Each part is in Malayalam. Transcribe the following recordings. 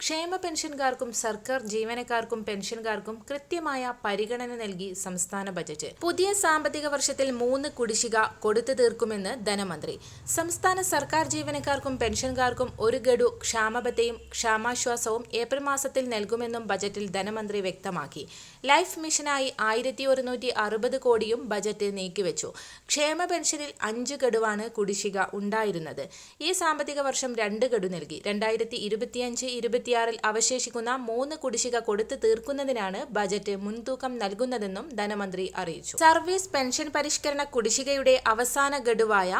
ക്ഷേമ പെൻഷൻകാർക്കും സർക്കാർ ജീവനക്കാർക്കും പെൻഷൻകാർക്കും കൃത്യമായ പരിഗണന നൽകി സംസ്ഥാന ബജറ്റ്. പുതിയ സാമ്പത്തിക വർഷത്തിൽ മൂന്ന് കുടിശ്ശിക കൊടുത്തു തീർക്കുമെന്ന് ധനമന്ത്രി. സംസ്ഥാന സർക്കാർ ജീവനക്കാർക്കും പെൻഷൻകാർക്കും ഒരു ഗഡു ക്ഷാമബത്തയും ക്ഷാമാശ്വാസവും ഏപ്രിൽ മാസത്തിൽ നൽകുമെന്നും ബജറ്റിൽ ധനമന്ത്രി വ്യക്തമാക്കി. ലൈഫ് മിഷനായി ആയിരത്തി ഒരുന്നൂറ്റി അറുപത് കോടിയും ബജറ്റ് നീക്കിവെച്ചു. ക്ഷേമ പെൻഷനിൽ അഞ്ച് ഗഡുവാണ് കുടിശ്ശിക ഉണ്ടായിരുന്നത്. ഈ സാമ്പത്തിക വർഷം രണ്ട് ഗഡു നൽകി. രണ്ടായിരത്തി ഇരുപത്തിയഞ്ച് ഇരുപത്തിയാറിൽ അവശേഷിക്കുന്ന മൂന്ന് കുടിശ്ശിക കൊടുത്തു തീർക്കുന്നതിനാണ് ബജറ്റ് മുൻതൂക്കം നൽകുന്നതെന്നും ധനമന്ത്രി അറിയിച്ചു. സർവീസ് പെൻഷൻ പരിഷ്കരണ കുടിശ്ശികയുടെ അവസാന ഗഡുവായ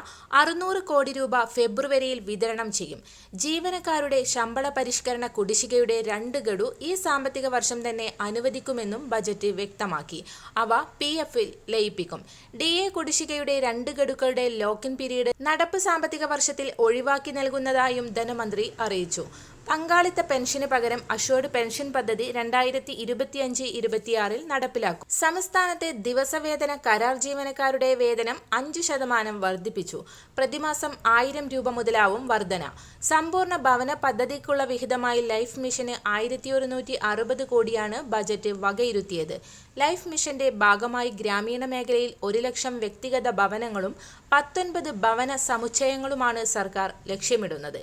അറുന്നൂറ് കോടി രൂപ ഫെബ്രുവരിയിൽ വിതരണം ചെയ്യും. ജീവനക്കാരുടെ ശമ്പള പരിഷ്കരണ കുടിശ്ശികയുടെ രണ്ട് ഗഡു ഈ സാമ്പത്തിക വർഷം തന്നെ അനുവദിക്കുമെന്നും ബജറ്റ് വ്യക്തമാക്കി. അവ പി എഫിൽ ലയിപ്പിക്കും. ഡി എ കുടിശ്ശികയുടെ രണ്ട് ഗഡുക്കളുടെ ലോക്കിൻ പീരീഡ് നടപ്പ് സാമ്പത്തിക വർഷത്തിൽ ഒഴിവാക്കി നൽകുന്നതായും ധനമന്ത്രി അറിയിച്ചു. പങ്കാളിത്ത പെൻഷന് പകരം അഷോർഡ് പെൻഷൻ പദ്ധതി രണ്ടായിരത്തി ഇരുപത്തിയഞ്ച് ഇരുപത്തിയാറിൽ നടപ്പിലാക്കും. സംസ്ഥാനത്തെ ദിവസവേതന കരാർ ജീവനക്കാരുടെ വേതനം അഞ്ച് ശതമാനം വർദ്ധിപ്പിച്ചു. പ്രതിമാസം ആയിരം രൂപ മുതലാവും വർധന. സമ്പൂർണ ഭവന പദ്ധതിക്കുള്ള വിഹിതമായി ലൈഫ് മിഷന് ആയിരത്തി ഒരുന്നൂറ്റി അറുപത് കോടിയാണ് ബജറ്റ് വകയിരുത്തിയത്. ലൈഫ് മിഷന്റെ ഭാഗമായി ഗ്രാമീണ മേഖലയിൽ ഒരു ലക്ഷം വ്യക്തിഗത ഭവനങ്ങളും പത്തൊൻപത് ഭവന സമുച്ചയങ്ങളുമാണ് സർക്കാർ ലക്ഷ്യമിടുന്നത്.